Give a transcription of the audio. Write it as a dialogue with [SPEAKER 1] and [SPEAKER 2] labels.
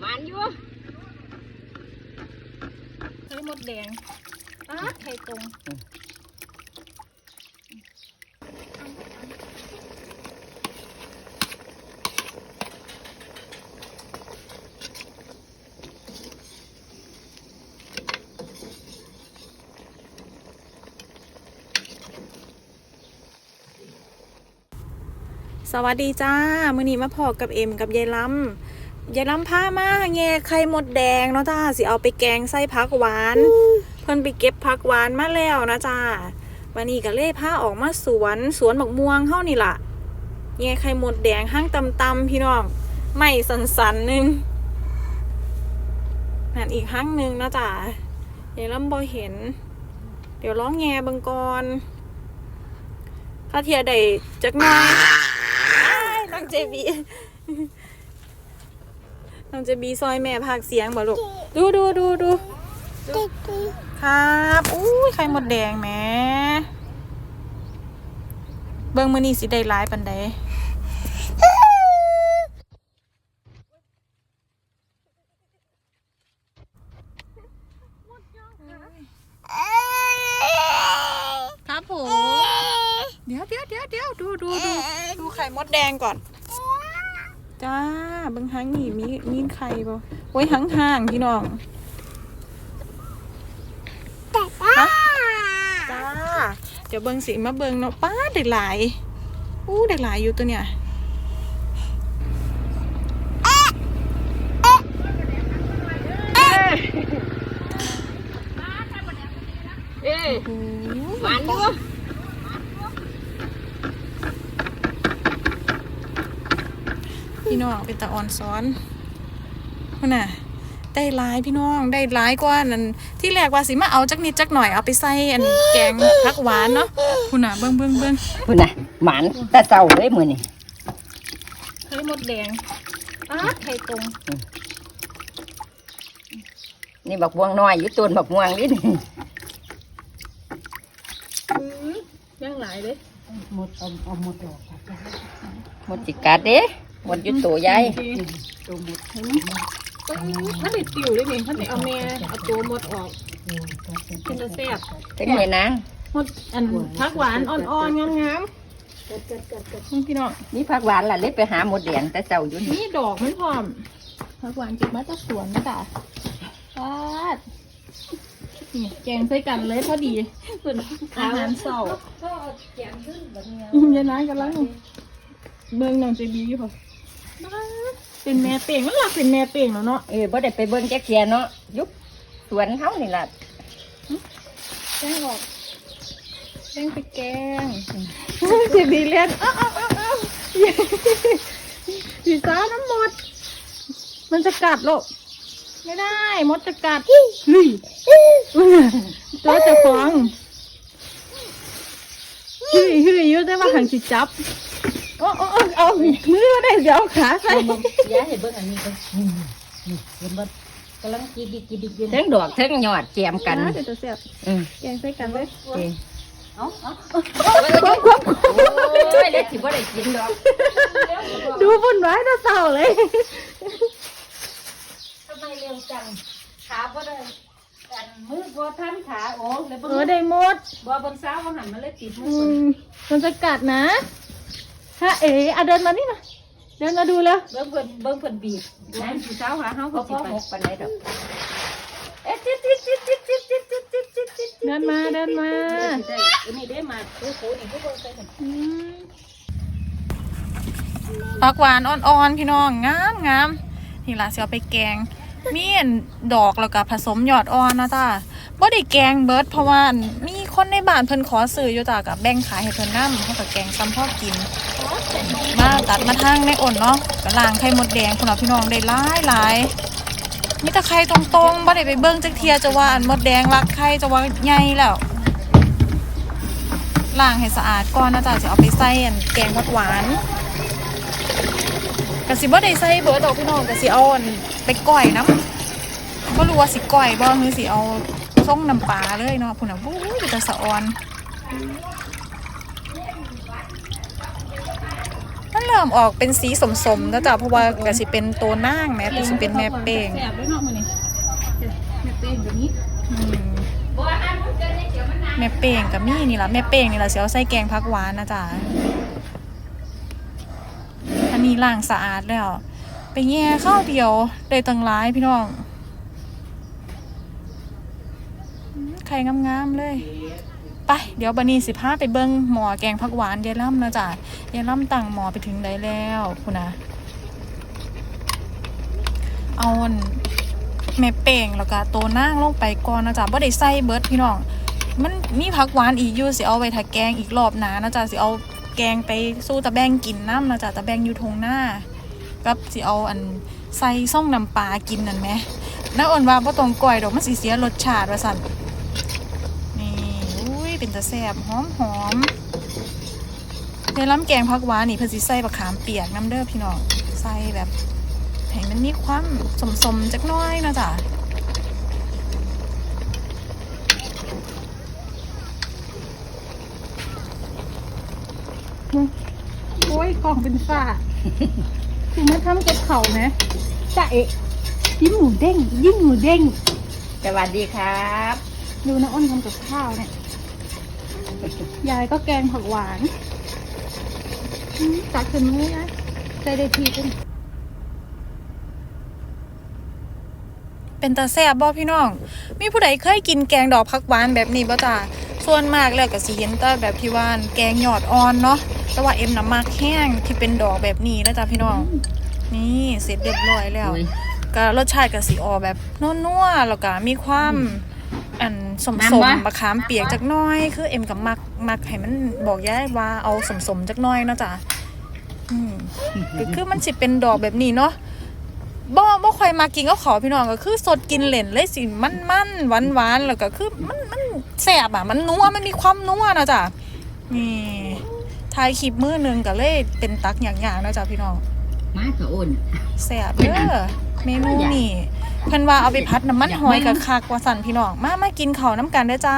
[SPEAKER 1] หมันอยู่
[SPEAKER 2] เฮ้ยมดแดงอ้าไข่ตรงสวัสดีจ้า มื้อนี้มาพอกับเอ็มกับยายล้ำ ยายล้ำพามาแง่ไข่มดแดงเนาะจ้าสิเอาไปแกงใส่ผักหวาน เพิ่นไปเก็บผักหวานมาแล้วนะจ้าวันนี้ก็เล่พาออกมาสวนสวนบักม่วงเฮานี่ล่ะแง่ไข่มดแดงห้างตำๆพี่น้องไม่สันๆหนึงนั่นอีกห้างหนึงนะจ้ายายล้ำบ่เห็น เดี๋ยวร้องแง่เบังกอนถ้าเทียได้จักหน่อยน้องเจบี น้องเจบีซอยแม่พากเสียงบ่ลูกดูดูดูดูครับอุ้ยไข่มดแดงแหมเบิ่งมื้อนี้สิได้หลายปานใดครับผม เดี๋ยวเดี๋ยวเดี๋ยวเดี๋ยวดูดูดูดูไข่มดแดงก่อน จ้าเบิ่งหางนี่มีมีไข่บ่โอ้ยหางห่างๆพี่น้องฮะจ้าเดี๋ยวเบิ่งสิมาเบิ่งเนาะป้าดได้หลายอู้ได้หลายอยู่ตัวเนี่ย
[SPEAKER 1] เอ้ย
[SPEAKER 2] โอ้โห
[SPEAKER 1] หมันอยู่
[SPEAKER 2] พี่น้องเป็นตาอ่อนซ้อนพุ่นน่ะได้หลายพี่น้องได้หลายกว่านั้นที่แรกว่าสิมาเอาจักนิดจักหน่อยเอาไปใส่อันแกงผักหวานเนาะพุ่นน่ะเบิ่งเบิ่งเบิ่ง
[SPEAKER 1] พุ่นน่ะหมันแต่เศร้าเลยมื้อนี้
[SPEAKER 2] เฮ้ยมดแดงอ้าไข่ตรง
[SPEAKER 1] นี่บักม่วงน้อยอยู่ต้นบักม่วงนี่นี่
[SPEAKER 2] ยังหลายเลย
[SPEAKER 1] หมดเอาเอาหมดออกหมดสิกัดเด้ หมดอยู่ตัวใหญ่
[SPEAKER 2] ตัวมดเห็นไหมท่านได้ติวด้วยนี่ท่านได้เอาแม่เอาตัวมดออกเป็นตะแซ่บ
[SPEAKER 1] ถึงแม่นาง
[SPEAKER 2] มดอันผักหวานอ่อนๆงามๆพี่น้อง
[SPEAKER 1] นี่ผักหวานล่ะเลยไปหาหมดแดงแต่เศร้าอยู่นี่
[SPEAKER 2] นี่ดอกมันพร้อมผักหวานเก็บมาจากสวนนะจ๊ะปาดนี่แกงใส่กันเลยพอดีอาหารเสาอืมยายนายกำลังเบิ่งน้องเจบีอยู่ค่ะ เป็นแม่เต่งมันหลักเป็นแม่เต่งแล้วเนาะ
[SPEAKER 1] เออบ่ได้ไปเบิ่งแจ๊กเทียเนาะยุบสวนเฮานี่ล่ะ
[SPEAKER 2] แกงออกแกงไปแกงเจบีเล่นอ้าวอ้าวอ้าวอ้าวสีฟ้าน้ำหมด มันจะกัดหรอกไม่ได้มดจะกัดเฮ้ยตัวจะฟองเฮ้ยเฮ้ยอยุ่ได้ว่าหันสิจับโอ้โอ้โอ้เอามือได้ เดี๋ยวเอาขาใส่
[SPEAKER 1] อย่าให้เบิ่งอันนี้ก็นี่นี่เห็นบ่กำลังกินดิกินดิอยู่ทั้งดอกทั้งยอดแจมกัน
[SPEAKER 2] เดี๋ยวจะเสียบ
[SPEAKER 1] อืม
[SPEAKER 2] แกงใส่กันเลย
[SPEAKER 1] เออเอาเอา
[SPEAKER 2] ควบควบ
[SPEAKER 1] โอ้ยแล้วสิบ่ได้กินดอก
[SPEAKER 2] ดูบุญไว้ตาเศร้าเลย
[SPEAKER 1] ทำไมเร็วจังขาบ่ได้อันมือบ่ทันขาโอ้แล้ว
[SPEAKER 2] เอ
[SPEAKER 1] บ่
[SPEAKER 2] อได้หมด
[SPEAKER 1] บ่เบิ่งสาวบ่หันมาเลยติดมื
[SPEAKER 2] อื
[SPEAKER 1] อ
[SPEAKER 2] มมันจะกัดนะถ้าเอ๋อะเดินมานี่มา เดินมาดูแล้ว
[SPEAKER 1] เบิ่งเพิ่นเบิ่งเพิ่นบีบนะสิสาวหาเฮาก็สิไปหกปานใดดอกเอ๊ะจิ๊ดจิ๊ดจิ๊ดจิ๊ดจิ๊ดจิ๊ดจิ๊ดจิ๊ดจิ๊ดจิ๊ด
[SPEAKER 2] เดินมาเดินมา
[SPEAKER 1] ได้อันนี้ได้มาโอ้โหนี่ก็เบิ่งใส่กัน
[SPEAKER 2] ผักหวานอ่อนๆพี่น้องงามงามนี่ล่ะสิเอาไปแกงมีอันดอกแล้วก็ผสมยอดอ่อนนะจ้าบ่ได้แกงเบิดเพราะว่ามี คนในบ้านเพิ่นขอซื้ออยู่จ้ากับแบ่งขายให้เพิ่นนำเฮาก็แกงซ้ำพ่อกิน มาตัดมาทางในอ่นเนาะก็ล้างไข่มดแดงพุ่นน่ะพี่น้องได้หลายหลายมีแต่ไข่ตรงๆบ่ได้ไปเบิ่งจักเทียจะว่าอันมดแดงรักไข่จะว่าใหญ่แล้วล้างให้สะอาดก่อนนะจ๊ะจะเอาไปใส่อันแกงผักหวานกสิบ่ได้ใส่เบิร์ดอกพี่น้องกสิเอาอันไปก่อยน้ำก็รู้ว่าสิก่อยบ่คือสิเอา ส่งน้ำปลาเลยเนาะพุ่นน่ะบู๊ยจะสะออนอันนี้เริ่มออกเป็นสีสมๆแล้วจ้ะเพราะว่าก็สิเป็นตัวหน้างแม่แต่สิเป็นแม่เป้ง
[SPEAKER 1] แสบด้วยเนาะมื้อนี้แม่เป้งตัวนี้
[SPEAKER 2] อืมแม่เป้งกับมี่นี่ล่ะแม่เป้งนี่ล่ะสิเอาใส่แกงผักหวานนะจ๊ะอันนี้ล้างสะอาดแล้ว ไปแย่ข้าวเดียวได้ตังร้ายพี่น้องอืม ไข่งามๆเลย ไป เดี๋ยวบันนี้สิพาไปเบิ้งหมอแกงผักหวานยายล่ำนะจ๊ะยายล่ำตั้งหมอไปถึงไหนแล้วคุณนะเอาอันแม่เป่งแล้วก็ตัวนั่งลงไปก่อนนะจ๊ะบ่ได้ใส่เบิร์ดพี่น้อง มันมีผักหวานอีกอยู่สิเอาไว้ถ้าแกงอีกรอบหนานะจ๊ะสิเอาแกงไปสู้ตะแบงกินน้ำนะจ๊ะตะแบงอยู่ทงหน้ากับสิเอาอันใส่ซ่องน้ำปลากินนั่นไหมน้าอ่อนว่าบ่ต้องก่อยดอกมันสิเสียรสชาติว่าสั่นนี่อุ้ย เป็นตะแซ่บหอมหอมในล้ำแกงผักหวานนี่เพิ่นสิใส่บักขามเปียกน้ำเด้อพี่น้องใส่แบบให้มันมีความสมๆจักหน้อยเนาะจ๊ะโอ้ยกล่องเป็นฝ้าคือมาทำกับเขาไหมจ้าเอะยิ้มหมูเด้ง ยิ้มหมูเด้ง
[SPEAKER 1] สวัสดีครับ
[SPEAKER 2] ดูนะอ้นทำกับข้าวเนี่ย ยายก็แกงผักหวานอืมตักขึ้นมือยายใจได้ทีเป็นเป็นตาแซ่บบ่พี่น้อง มีผู้ใดเคยกินแกงดอกผักหวานแบบนี้บ่จ้าส่วนมากแล้วก็สิเห็นแต่แบบที่ว่าแกงหยอดอ่อนเนาะแต่ว่าเอ็มน้ำมากแห้งที่เป็นดอกแบบนี้แล้วจ้าพี่น้อง นี่เสร็จเรียบร้อยแล้ว
[SPEAKER 1] โอ้ย
[SPEAKER 2] ก็รสชาติก็สีออกแบบนัวๆแล้วก็มีความ อันสม
[SPEAKER 1] น้ำ
[SPEAKER 2] สม
[SPEAKER 1] วะ
[SPEAKER 2] มะขามเปียกจักหน้อย คือเอ็มกับมักมักให้มันบอกยายว่าเอาสมสมๆจักหน้อยเนาะจ้ะอืมก็คือมันสิเป็นดอกแบบนี้เนาะบ่บ่ค่อยมากินก็ขอพี่น้องก็คือสดกินเหล่นเลยสิมันมันหวานหวานๆแล้วก็คือมันมันแซ่บอะ มันนัวมันมีความนัวนะจ้ะนี่ถ่ายคลิปมือหนึงก็เลยเป็นตักอย่างๆนะจ้ะพี่น้อง
[SPEAKER 1] มาเถอะอ้น
[SPEAKER 2] แซ่บเด้อ เมนูนี่เพิ่นว่าเอาไปพัดน้ำมันหอยกับคักว่าสั่นพี่น้องมามากินข้าวน้ำกันเด้อจ้า